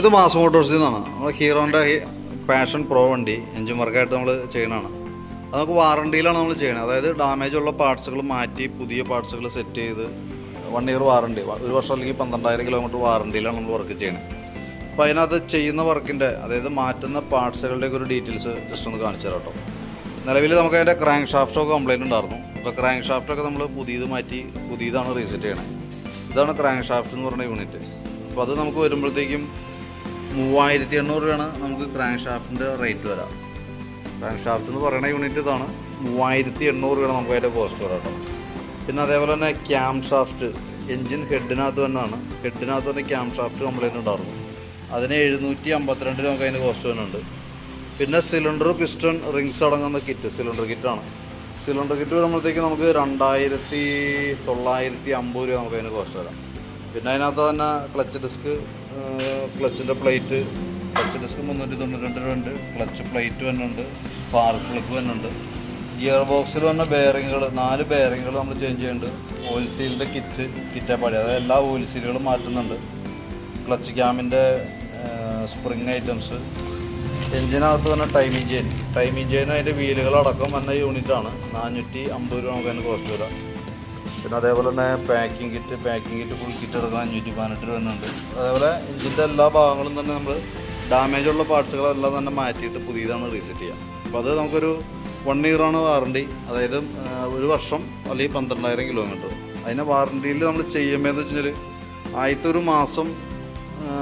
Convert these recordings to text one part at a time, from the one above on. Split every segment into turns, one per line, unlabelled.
ഇത് മാസ് മോട്ടോഴ്സിൽ നിന്നാണ്. നമ്മൾ ഹീറോന്റെ പാഷൻ പ്രോ വണ്ടി എഞ്ചിൻ വർക്കായിട്ട് നമ്മൾ ചെയ്യണതാണ്. അത് നമുക്ക് വാറണ്ടിയിലാണ് നമ്മൾ ചെയ്യണത്. അതായത് ഡാമേജ് ഉള്ള പാർട്സുകൾ മാറ്റി പുതിയ പാർട്സുകൾ സെറ്റ് ചെയ്ത് വൺ ഇയർ വാറണ്ടി ഒരു വർഷം അല്ലെങ്കിൽ പന്ത്രണ്ടായിരം കിലോമീറ്റർ വാറണ്ടിയിലാണ് നമ്മൾ വർക്ക് ചെയ്യണത് അപ്പോൾ അതിനകത്ത് ചെയ്യുന്ന വർക്കിന്റെ അതായത് മാറ്റുന്ന പാർട്സുകളുടെ ഒരു ഡീറ്റെയിൽസ് ജസ്റ്റ് ഒന്ന് കാണിച്ചു തരാം കേട്ടോ. നിലവിൽ നമുക്ക് അതിന്റെ ക്രാങ്ക് ഷാഫ്റ്റൊക്കെ കംപ്ലൈന്റ് ഉണ്ടായിരുന്നു. അപ്പോൾ ക്രാങ്ക് ഷാഫ്റ്റൊക്കെ നമ്മൾ പുതിയത് മാറ്റി പുതിയതാണ് റീസെറ്റ് ചെയ്യണത് ഇതാണ് ക്രാങ്ക് ഷാഫ്റ്റ് എന്ന് പറയുന്ന യൂണിറ്റ് അപ്പോൾ അത് നമുക്ക് വരുമ്പോഴത്തേക്കും മൂവായിരത്തി എണ്ണൂറ് രൂപയാണ് നമുക്ക് ക്രാങ്ക് ഷാഫ്റ്റിന്റെ റേറ്റ് വരാം. ക്രാങ്ക് ഷാഫ്റ്റ് എന്ന് പറയുന്ന യൂണിറ്റ് ഇതാണ്. മൂവായിരത്തി എണ്ണൂറ് രൂപയാണ് നമുക്ക് അതിന്റെ കോസ്റ്റ് വരാം കേട്ടോ. പിന്നെ അതേപോലെ തന്നെ ക്യാം ഷാഫ്റ്റ് എൻജിൻ ഹെഡിനകത്ത് തന്നെയാണ് ഹെഡിനകത്ത് തന്നെ ക്യാം ഷാഫ്റ്റ് കംപ്ലൈന്റ് ഉണ്ടായിരുന്നു. അതിന് എഴുന്നൂറ്റി അമ്പത്തിരണ്ട് രൂപ നമുക്ക് അതിന്റെ കോസ്റ്റ് വരുന്നുണ്ട്. പിന്നെ സിലിണ്ടർ പിസ്റ്റൺ റിങ്സ് അടങ്ങുന്ന കിറ്റ് സിലിണ്ടർ കിറ്റാണ് സിലിണ്ടർ കിറ്റ് വരുമ്പോഴത്തേക്ക് നമുക്ക് രണ്ടായിരത്തി തൊള്ളായിരത്തി അമ്പത് രൂപ നമുക്ക് അതിന് കോസ്റ്റ് വരാം. പിന്നെ അതിനകത്ത് തന്നെ ക്ലച്ച് ഡിസ്ക് ക്ലച്ചിന്റെ പ്ലേറ്റ് ക്ലച്ച് ഡിസ്ക് മുന്നൂറ്റി തൊണ്ണൂറ്റി രണ്ട് രൂപ ഉണ്ട് ക്ലച്ച് പ്ലേറ്റ് വന്നുണ്ട് സ്പാർക്ക് പ്ലഗ് വന്നുണ്ട് ഗിയർ ബോക്സിൽ വന്ന ബെയറിങ്ങുകൾ നാല് ബെയറിങ്ങുകൾ നമ്മൾ ചേഞ്ച് ചെയ്യുന്നുണ്ട്. ഓയിൽ സീലിന്റെ കിറ്റ് കിറ്റാ പാടി. അതായത് എല്ലാ ഓയിൽ സീലുകളും മാറ്റുന്നുണ്ട്. ക്ലച്ച് ക്യാമിന്റെ സ്പ്രിങ് ഐറ്റംസ്. എഞ്ചിനകത്ത് തന്നെ ടൈമിംഗ് ചെയിൻ. ടൈമിംഗ് ചെയിനും അതിന്റെ വീലുകളടക്കം വന്ന യൂണിറ്റാണ്. നാനൂറ്റി അമ്പത് രൂപ നമുക്ക് അതിന് കോസ്റ്റ് വരാം. പിന്നെ അതേപോലെ തന്നെ packing kit packing kit full kit എടുക്കാൻ അഞ്ഞൂറ്റി പതിനെട്ട് രൂപ വരുന്നുണ്ട് അതേപോലെ ഇതിന്റെ എല്ലാ ഭാഗങ്ങളും തന്നെ നമ്മൾ ഡാമേജ് ഉള്ള പാർട്സുകളെല്ലാം തന്നെ മാറ്റിയിട്ട് പുതിയതാണ് റീസെറ്റ് ചെയ്യുക അപ്പോൾ അത് നമുക്കൊരു വൺ ഇയറാണ് വാറണ്ടി അതായത് ഒരു വർഷം അല്ലെങ്കിൽ പന്ത്രണ്ടായിരം കിലോമീറ്റർ അതിനെ വാറണ്ടിയിൽ നമ്മൾ ചെയ്യുമ്പോൾ എന്ന് വെച്ചാൽ ആദ്യത്തെ ഒരു മാസം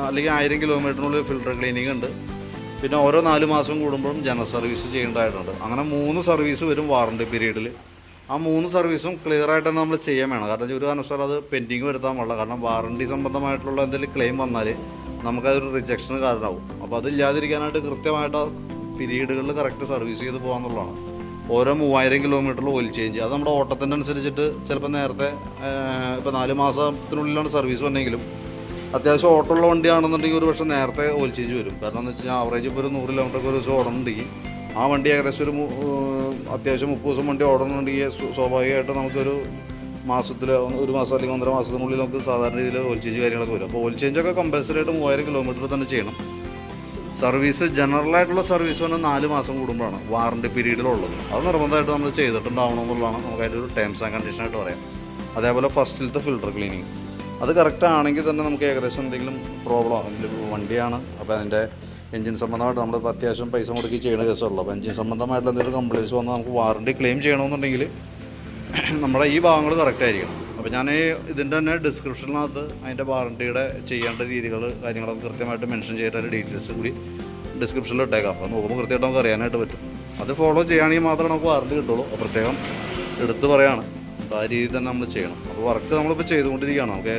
അല്ലെങ്കിൽ ആയിരം കിലോമീറ്ററിനുള്ളിൽ ഫിൽട്ടർ ക്ലീനിങ് ഉണ്ട്. പിന്നെ ഓരോ നാല് മാസം കൂടുമ്പോഴും ജനറൽ സർവീസ് ചെയ്യേണ്ടതായിട്ടുണ്ട്. അങ്ങനെ മൂന്ന് സർവീസ് വരും വാറണ്ടി പീരീഡിൽ ആ മൂന്ന് സർവീസും ക്ലിയർ ആയിട്ട് തന്നെ നമ്മൾ ചെയ്യാൻ വേണം. കാരണം ഒരു കാരണവശാലും അത് പെൻഡിങ് വരുത്താൻ പാടില്ല. കാരണം വാറണ്ടി സംബന്ധമായിട്ടുള്ള എന്തെങ്കിലും ക്ലെയിം വന്നാൽ നമുക്കതൊരു റിജക്ഷന് കാരണമാവും. അപ്പോൾ അതില്ലാതിരിക്കാനായിട്ട് കൃത്യമായിട്ട് പീരീഡുകളിൽ കറക്റ്റ് സർവീസ് ചെയ്ത് പോകാമെന്നുള്ളതാണ് ഓരോ മൂവായിരം കിലോമീറ്ററിൽ ഓയിൽ ചേഞ്ച് അത് നമ്മുടെ ഓട്ടത്തിന്റെ അനുസരിച്ചിട്ട് ചിലപ്പോൾ നേരത്തെ ഇപ്പോൾ നാല് മാസത്തിനുള്ളിലാണ് സർവീസ് വന്നെങ്കിലും അത്യാവശ്യം ഓട്ടമുള്ള വണ്ടിയാണെന്നുണ്ടെങ്കിൽ ഒരു പക്ഷേ നേരത്തെ ഓയിൽ ചേഞ്ച് വരും. കാരണം എന്ന് വെച്ച് കഴിഞ്ഞാൽ ആവറേജ് ഇപ്പോൾ ഒരു നൂറ് കിലോമീറ്റർ ഒരു ദിവസം ഓടണമെന്നുണ്ടെങ്കിൽ ആ വണ്ടി ഏകദേശം ഒരു അത്യാവശ്യം മുപ്പത് ദിവസം വണ്ടി ഓടണമെന്നുണ്ടെങ്കിൽ സ്വ- സ്വാഭാവികമായിട്ട് നമുക്കൊരു മാസത്തിൽ ഒരു മാസം അല്ലെങ്കിൽ ഒന്നര മാസത്തിനുള്ളിൽ നമുക്ക് സാധാരണ രീതിയിൽ ഓയിൽ ചേഞ്ച് കാര്യങ്ങളൊക്കെ വരും. അപ്പോൾ ഓയിൽ ചേഞ്ചൊക്കെ കമ്പൽസറി ആയിട്ട് മൂവായിരം കിലോമീറ്റർ തന്നെ ചെയ്യണം. സർവീസ് ജനറൽ ആയിട്ടുള്ള സർവീസ് വന്ന് നാല് മാസം കൂടുമ്പോഴാണ് വാറണ്ടി പീരീഡിലുള്ളത് അത് നിർബന്ധമായിട്ട് നമ്മൾ ചെയ്തിട്ടുണ്ടാവണം എന്നുള്ളതാണ് നമുക്ക് അതിന്റെ ഒരു ടേംസ് ആൻഡ് കണ്ടീഷൻ ആയിട്ട് പറയാം. അതേപോലെ ഫസ്റ്റിലത്തെ ഫിൽട്ടർ ക്ലീനിങ് അത് കറക്റ്റ് ആണെങ്കിൽ തന്നെ നമുക്ക് ഏകദേശം എന്തെങ്കിലും പ്രോബ്ലം അതിന്റെ വണ്ടിയാണ്. അപ്പോൾ അതിന്റെ എഞ്ചിൻ സംബന്ധമായിട്ട് നമ്മളിപ്പോൾ അത്യാവശ്യം പൈസ മുടക്കി ചെയ്യുന്ന കേസുള്ളൂ അപ്പോൾ എഞ്ചിൻ സംബന്ധമായിട്ടുള്ള എന്തെങ്കിലും കംപ്ലൈൻസ് വന്നാൽ നമുക്ക് വാറണ്ടി ക്ലെയിം ചെയ്യണമെന്നുണ്ടെങ്കിൽ നമ്മുടെ ഈ ഭാഗങ്ങൾ കറക്റ്റ് ആയിരിക്കണം. അപ്പോൾ ഞാൻ ഇതിന്റെ തന്നെ ഡിസ്ക്രിപ്ഷനിനകത്ത് അതിന്റെ വാറണ്ടിയുടെ ചെയ്യേണ്ട രീതികൾ കാര്യങ്ങളൊക്കെ കൃത്യമായിട്ട് മെൻഷൻ ചെയ്തിട്ട് ഡീറ്റെയിൽസ് കൂടി ഡിസ്ക്രിപ്ഷനിൽ ഇട്ടേക്കാം. അപ്പോൾ നോക്കുമ്പോൾ കൃത്യമായിട്ട് നമുക്ക് അറിയാനായിട്ട് പറ്റും. അത് ഫോളോ ചെയ്യുകയാണെങ്കിൽ മാത്രമേ നമുക്ക് വാറണ്ടി കിട്ടുള്ളൂ. പ്രത്യേകം എടുത്ത് പറയാണ്. അപ്പോൾ ആ രീതിയിൽ തന്നെ നമ്മൾ ചെയ്യണം. അപ്പോൾ വർക്ക് നമ്മളിപ്പോൾ ചെയ്തുകൊണ്ടിരിക്കുകയാണ്. നമുക്ക്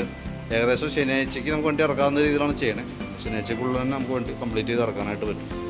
ഏകദേശം ശനിയാഴ്ചയ്ക്ക് നമുക്ക് വണ്ടി ഇറക്കാവുന്ന രീതിയിലാണ് ചെയ്യണേ. ശനിയാഴ്ചക്കുള്ളിൽ തന്നെ നമുക്ക് വണ്ടി കംപ്ലീറ്റ് ചെയ്ത് ഇറക്കാനായിട്ട് പറ്റും.